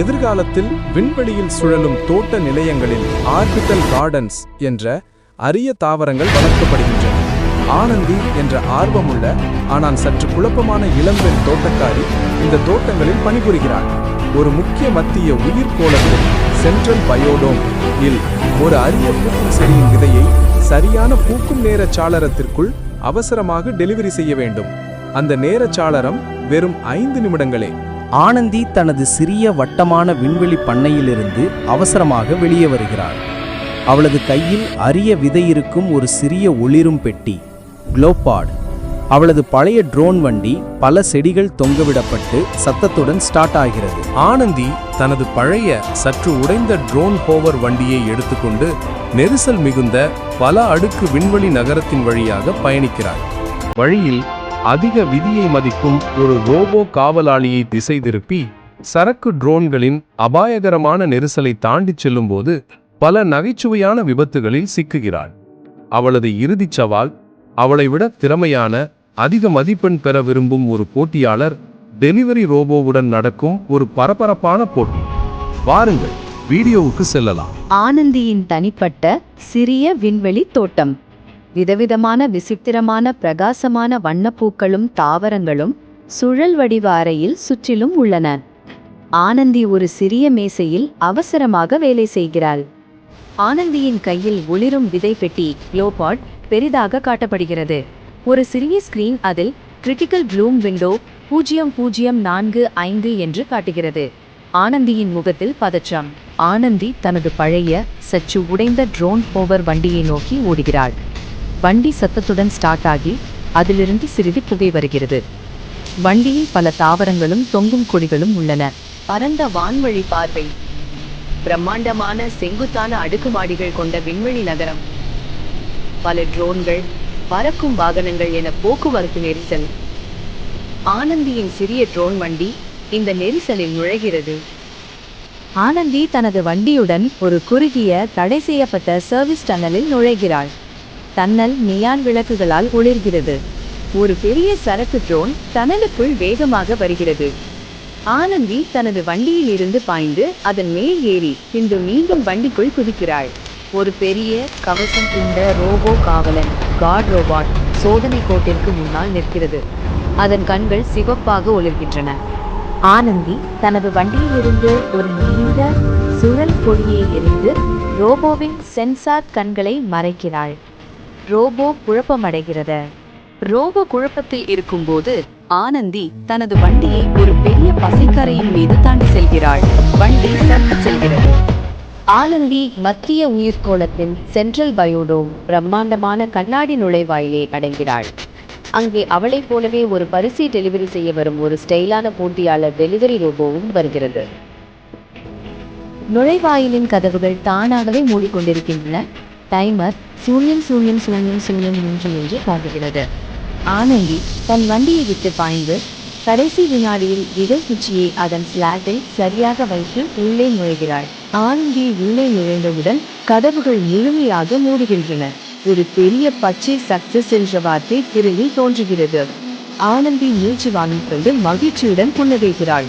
எதிர்காலத்தில் விண்வெளியில் சுழலும் தோட்ட நிலையங்களில் ஆர்பிட்டல் கார்டன்ஸ் என்ற அரிய தாவரங்கள் வளர்க்கப்படுகின்றன. ஆனந்தி என்ற ஆர்வமுள்ள ஆனால் சற்று குழப்பமான இளம்பெண் தோட்டக்காரி இந்த தோட்டங்களில் பணிபுரிகிறார் ஒரு முக்கிய மத்திய உயிர்கோளத்தில் சென்ட்ரல் பயோடோம் இல் ஒரு அரிய பூக்கும் செடியின் விதையை சரியான பூக்கும் நேர சாளரத்திற்குள் அவசரமாக டெலிவரி செய்ய வேண்டும். அந்த நேர சாளரம் வெறும் ஐந்து நிமிடங்களே ஆனந்தி தனது சிறிய வட்டமான விண்வெளி பண்ணையிலிருந்து அவசரமாக வெளியே வருகிறாள். அவளது கையில் அரிய விதை இருக்கும் ஒரு சிறிய ஒளிரும் பெட்டி குளோபாட் அவளது பழைய ட்ரோன் வண்டி பல செடிகள் தொங்கவிடப்பட்டு சத்தத்துடன் ஸ்டார்ட் ஆகிறது. ஆனந்தி தனது பழைய சற்று உடைந்த ட்ரோன் ஹோவர் வண்டியை எடுத்துக்கொண்டு நெரிசல் மிகுந்த பல அடுக்கு விண்வெளி நகரத்தின் வழியாக பயணிக்கிறார் வழியில் அதிக விதியை மதிக்கும் ஒரு ரோபோ காவலாளியை திசை திருப்பி சரக்கு ட்ரோன்களின் அபாயகரமான நெரிசலை தாண்டிச் செல்லும்போது பல நகைச்சுவையான விபத்துகளில் சிக்குகிறாள். அவளது இறுதிச் சவால் அவளை விட திறமையான அதிக மதிப்பெண் பெற விரும்பும் ஒரு போட்டியாளர் டெலிவரி ரோபோவுடன் நடக்கும் ஒரு பரபரப்பான போட்டி. வாருங்கள் வீடியோவுக்கு செல்லலாம். ஆனந்தியின் தனிப்பட்ட சிறிய விண்வெளி தோட்டம். விதவிதமான விசித்திரமான பிரகாசமான வண்ணப்பூக்களும் தாவரங்களும் சுழல் வடிவ அறையில் சுற்றிலும் உள்ளன. ஆனந்தி ஒரு சிறிய மேசையில் அவசரமாக வேலை செய்கிறாள். ஆனந்தியின் கையில் ஒளிரும் விதை பெட்டி லோபாட் பெரிதாக காட்டப்படுகிறது. ஒரு சிறிய ஸ்கிரீன் அதில் கிரிட்டிக்கல் ப்ளூம் விண்டோ பூஜ்ஜியம் பூஜ்ஜியம் நான்கு ஐந்து என்று காட்டுகிறது. ஆனந்தியின் முகத்தில் பதற்றம். ஆனந்தி தனது பழைய சற்று உடைந்த ட்ரோன் ஓவர் வண்டியை நோக்கி ஓடுகிறாள். வண்டி சத்தத்துடன் ஸ்டார்ட் ஆகி அதிலிருந்து சிறிது புகை வருகிறது. வண்டியில் பல தாவரங்களும் தொங்கும் கொடிகளும் உள்ளன. பரந்த வான்வழி பார்வை. பிரம்மாண்டமான செங்குத்தான அடுக்குமாடிகள் கொண்ட விண்வெளி நகரம். பல ட்ரோன்கள் பறக்கும் வாகனங்கள் என போக்குவரத்து நெரிசல். ஆனந்தியின் சிறிய ட்ரோன் வண்டி இந்த நெரிசலில் நுழைகிறது. ஆனந்தி தனது வண்டியுடன் ஒரு குறுகிய தடை செய்யப்பட்ட சர்வீஸ் டன்னலில் நுழைகிறாள். தன்னல் நியான் விளக்குகளால் ஒளிர்கிறது. ஒரு பெரிய சரக்கு ட்ரோன் தனலுக்குள் வேகமாக வருகிறது. ஆனந்தி தனது வண்டியில் இருந்து பாய்ந்து அதன் மேல் ஏறி பின்பு மீண்டும் வண்டிக்குள் குதிக்கிறாள். ஒரு பெரிய கவசம் கொண்ட ரோபோ காவலன் காட் ரோபாட் சோதனை கோட்டிற்கு முன்னால் நிற்கிறது. அதன் கண்கள் சிவப்பாக ஒளிர்கின்றன. ஆனந்தி தனது வண்டியிலிருந்து ஒரு நீண்ட சுழல் கொடியை எரிந்து ரோபோவின் சென்சார் கண்களை மறைக்கிறாள். ரோபோ குழப்பமடைகிறது. ரோபோ குழப்பத்தில் இருக்கும்போது ஆனந்தி தனது வண்டியை ஒரு பெரிய பசைக்கரையின் மீது தாண்டி செல்கிறாள். வண்டி தப்பிச் செல்கிறது. ஆனந்தி மத்திய உயிர்கோளத்தின் சென்ட்ரல் பயோடோம் பிரம்மாண்டமான கண்ணாடி நுழைவாயிலை அடைகிறாள். அங்கே அவளைப் போலவே ஒரு பரிசை டெலிவரி செய்ய வரும் ஒரு ஸ்டைலான போட்டியாளர் டெலிவரி ரோபோவும் வருகிறது. நுழைவாயிலின் கதவுகள் தானாகவே மூடிக்கொண்டிருக்கின்றன. டைமர் சூரியன் சூரியன் சூரியன் சூரியன் மூன்று என்று காட்டுகிறது. ஆனந்தி தன் வண்டியை விட்டு பாய்ந்து கடைசி வினாடியில் இடல் குச்சியை அதன் ஸ்லாட்டில் சரியாக வைத்து உள்ளே நுழைகிறாள். ஆனந்தி உள்ளே நுழைந்தவுடன் கதவுகள் முழுமையாக மூடுகின்றன. ஒரு பெரிய பச்சை சக்சஸ் என்ற வார்த்தை திரையில் தோன்றுகிறது. ஆனந்தி மூச்சு வாங்கிக் கொண்டு மகிழ்ச்சியுடன் புன்னகைகிறாள்